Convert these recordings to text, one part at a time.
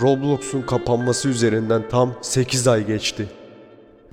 Roblox'un kapanması üzerinden tam 8 ay geçti.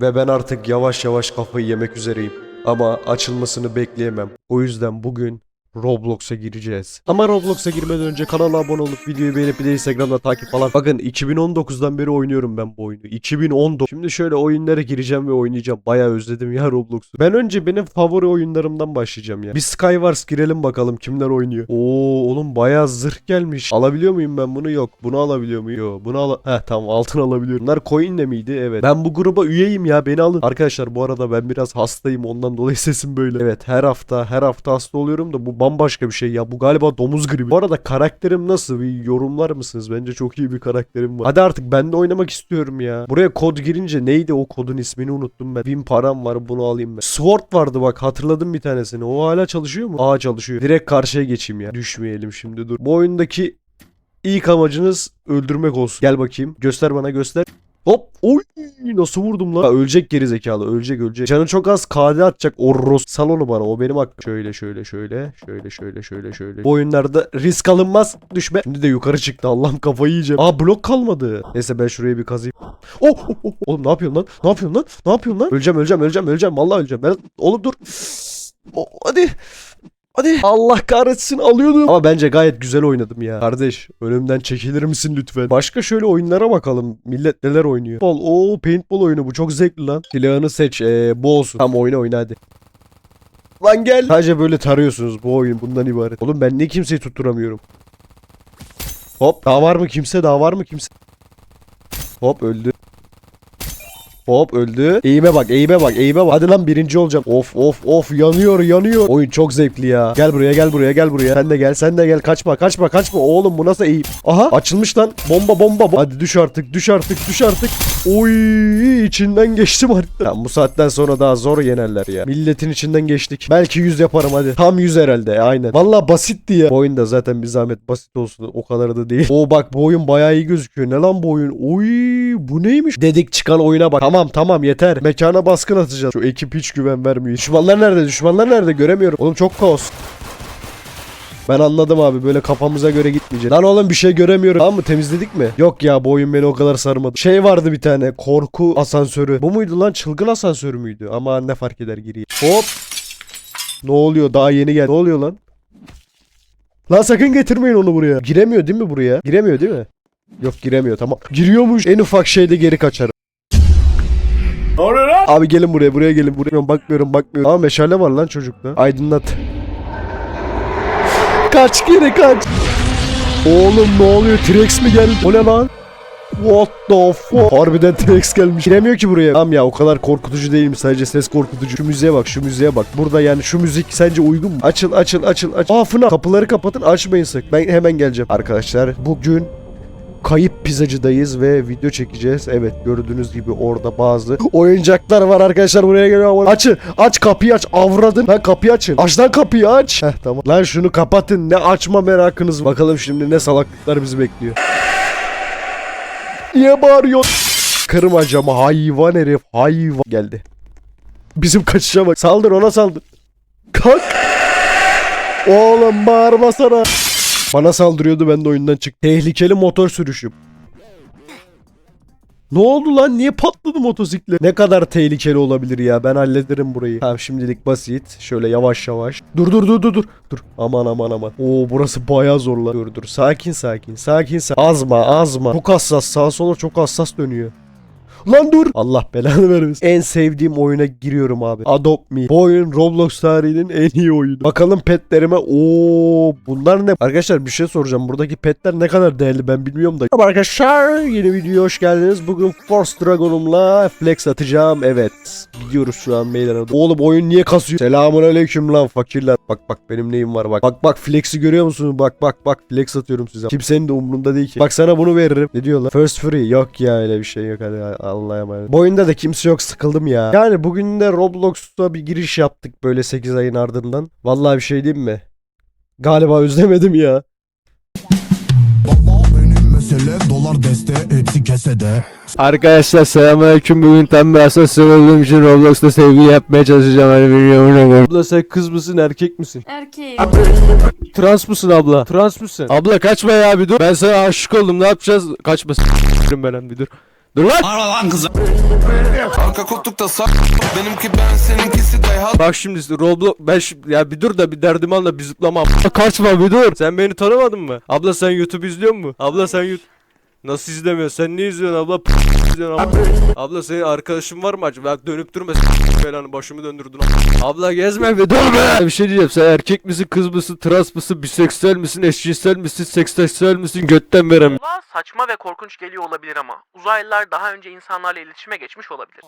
Ve ben artık yavaş yavaş kafayı yemek üzereyim. Ama açılmasını bekleyemem. O yüzden bugün Roblox'a gireceğiz. Ama Roblox'a girmeden önce kanala abone olup videoyu beğenip bir de Instagram'da takip falan. Bakın 2019'dan beri oynuyorum ben bu oyunu. 2019. Şimdi şöyle oyunlara gireceğim ve oynayacağım. Bayağı özledim ya Roblox'u. Ben önce benim favori oyunlarımdan başlayacağım ya. Bir Skywars girelim bakalım kimler oynuyor. Oo oğlum bayağı zırh gelmiş. Alabiliyor muyum ben bunu? Yok. Bunu alabiliyor muyum? Yok. Bunu al... Heh tamam altın alabiliyorum. Bunlar coin'le miydi? Evet. Ben bu gruba üyeyim ya. Beni alın. Arkadaşlar bu arada ben biraz hastayım. Ondan dolayı sesim böyle. Evet her hafta her hafta hasta oluyorum da bu bambaşka bir şey ya. Bu galiba domuz gribi. Bu arada karakterim nasıl? Bir yorumlar mısınız? Bence çok iyi bir karakterim var. Hadi artık ben de oynamak istiyorum ya. Buraya kod girince neydi o kodun ismini unuttum ben. Bin param var bunu alayım ben. Sword vardı bak hatırladım bir tanesini. O hala çalışıyor mu? Aa çalışıyor. Direkt karşıya geçeyim ya. Düşmeyelim şimdi dur. Bu oyundaki ilk amacınız öldürmek olsun. Gel bakayım. Göster bana göster. Hop. Oy nasıl vurdum lan? Ha, ölecek geri zekalı. Ölecek ölecek. Canı çok az KD atacak. Orros. Sal onu bana. O benim hakkım. Şöyle şöyle şöyle. Şöyle şöyle şöyle şöyle. Bu oyunlarda risk alınmaz. Düşme. Şimdi de yukarı çıktı. Allah'ım kafayı yiyeceğim. Aa blok kalmadı. Neyse ben şuraya bir kazayım. Oh, oh, oh. Oğlum ne yapıyorsun lan? Ne yapıyorsun lan? Ne yapıyorsun lan? Öleceğim öleceğim öleceğim öleceğim. Vallahi öleceğim. Ben... Oğlum dur. Oh, hadi. Hadi. Allah kahretsin alıyordum. Ama bence gayet güzel oynadım ya. Kardeş önümden çekilir misin lütfen? Başka şöyle oyunlara bakalım. Millet neler oynuyor? Paintball. Oo paintball oyunu bu çok zevkli lan. Silahını seç. Ee, bu olsun. Tamam oyna oyna hadi. Lan gel. Sadece böyle tarıyorsunuz bu oyun bundan ibaret. Oğlum ben niye kimseyi tutturamıyorum? Hop daha var mı kimse daha var mı kimse? Hop öldü. Hop öldü. Eğime bak eğime bak eğime bak. Hadi lan birinci olacağım. Of of of yanıyor yanıyor. Oyun çok zevkli ya. Gel buraya gel buraya gel buraya. Sen de gel sen de gel. Kaçma kaçma kaçma. Oğlum bu nasıl eğim? Aha açılmış lan. Bomba bomba. bo- Hadi düş artık düş artık düş artık. Oy içinden geçtim harita. Tamam, bu saatten sonra daha zor yenerler ya. Milletin içinden geçtik. Belki 100 yaparım hadi. Tam 100 herhalde aynen. Valla basitti ya. Bu oyun da zaten bir zahmet basit olsun. O kadar da değil. Oo bak bu oyun bayağı iyi gözüküyor. Ne lan bu oyun? Oy bu neymiş? Dedik çıkan oyuna bak. Tamam tamam yeter. Mekana baskın atacağız. Şu ekip hiç güven vermiyor. Düşmanlar nerede? Düşmanlar nerede? Göremiyorum. Oğlum çok kaos. Ben anladım abi böyle kafamıza göre gitmeyecek. Lan oğlum bir şey göremiyorum. Tamam mı temizledik mi? Yok ya bu oyun beni o kadar sarmadı. Şey vardı bir tane korku asansörü. Bu muydu lan çılgın asansörü müydü? Ama ne fark eder gireyim. Hop. Ne oluyor daha yeni geldi. Ne oluyor lan? Lan sakın getirmeyin onu buraya. Giremiyor değil mi buraya? Giremiyor değil mi? Yok giremiyor tamam. Giriyormuş. En ufak şeyde geri kaçarım. Abi gelin buraya buraya gelin buraya bakmıyorum bakmıyorum. Ama meşale var lan çocukta. Aydınlat. Kaç geri kaç. Oğlum ne oluyor? T-Rex mi geldi? O ne lan? What the fuck? Harbiden T-Rex gelmiş. Giremiyor ki buraya. Tamam ya o kadar korkutucu değilim. Sadece ses korkutucu. Şu müziğe bak şu müziğe bak. Burada yani şu müzik sence uygun mu? Açıl açıl açıl açıl. Aa Fına kapıları kapatın açmayın sık. Ben hemen geleceğim. Arkadaşlar bugün kayıp pizzacıdayız ve video çekeceğiz. Evet gördüğünüz gibi orada bazı oyuncaklar var arkadaşlar buraya geliyor. Açın aç kapıyı aç avradın. Lan kapıyı açın. Aç lan kapıyı aç. Heh tamam. Lan şunu kapatın ne açma merakınız. Bakalım şimdi ne salaklıklar bizi bekliyor. Niye bağırıyor? Kırma camı hayvan herif hayvan. Geldi. Bizim kaçışa bak. Saldır ona saldır. Kalk. Oğlum bağırmasana. Bana saldırıyordu ben de oyundan çıktım. Tehlikeli motor sürüşü. Ne oldu lan? Niye patladı motosiklet? Ne kadar tehlikeli olabilir ya? Ben hallederim burayı. Tamam şimdilik basit. Şöyle yavaş yavaş. Dur dur dur dur dur. Dur. Aman aman aman. Oo burası bayağı zorla. Dur dur. Sakin sakin. Sakin sakin. Azma azma. Çok hassas. Sağa sola çok hassas dönüyor. Lan dur. Allah belanı vermesin. En sevdiğim oyuna giriyorum abi. Adopt Me. Bu oyun Roblox tarihinin en iyi oyunu. Bakalım petlerime. Oo bunlar ne? Arkadaşlar bir şey soracağım. Buradaki petler ne kadar değerli ben bilmiyorum da. Arkadaşlar. Yeni videoya hoş geldiniz. Bugün Force Dragon'umla flex atacağım. Evet. Gidiyoruz şu an meydana. Oğlum oyun niye kasıyor? Selamun aleyküm lan fakirler. Bak bak benim neyim var bak. Bak bak flex'i görüyor musunuz? Bak bak bak flex atıyorum size. Kimsenin de umurunda değil ki. Bak sana bunu veririm. Ne diyorlar? First free. Yok ya öyle bir şey yok. Hadi Allah'a emanet. Bu oyunda da kimse yok sıkıldım ya. Yani bugün de Roblox'ta bir giriş yaptık böyle 8 ayın ardından. Vallahi bir şey diyeyim mi? Galiba özlemedim ya. Baba benim mesele Dolar deste hepsi kesede Arkadaşlar selamünaleyküm bugün tam bir asas sıvıldığım için Roblox'ta sevgili yapmaya çalışacağım hani bilmiyorum Abla sen kız mısın erkek misin? Erkeğim. Trans mısın abla? Trans mısın? Abla kaçma ya bir dur. Ben sana aşık oldum ne yapacağız? Kaçma s**erim ben hem bir dur. Dur lan! Arka koltukta sak Benimki ben seninkisi dayhat Bak şimdi Roblox ben şimdi, ya bir dur da bir derdimi anla bir zıplama. Abla Kaçma bir dur. Sen beni tanımadın mı? Abla sen YouTube izliyor musun? Abla sen YouTube Nasıl izlemiyorsun? Sen ne izliyorsun abla? P- izliyorsun abla. Abla senin arkadaşın var mı acaba? Bak dönüp durma belanı başımı döndürdün. Abla gezme bir dur be. Bir şey diyeceğim. Sen erkek misin, kız mısın, trans mısın, biseksüel misin, eşcinsel misin, seksüel misin, götten verem. Kulağa saçma ve korkunç geliyor olabilir ama uzaylılar daha önce insanlarla iletişime geçmiş olabilir.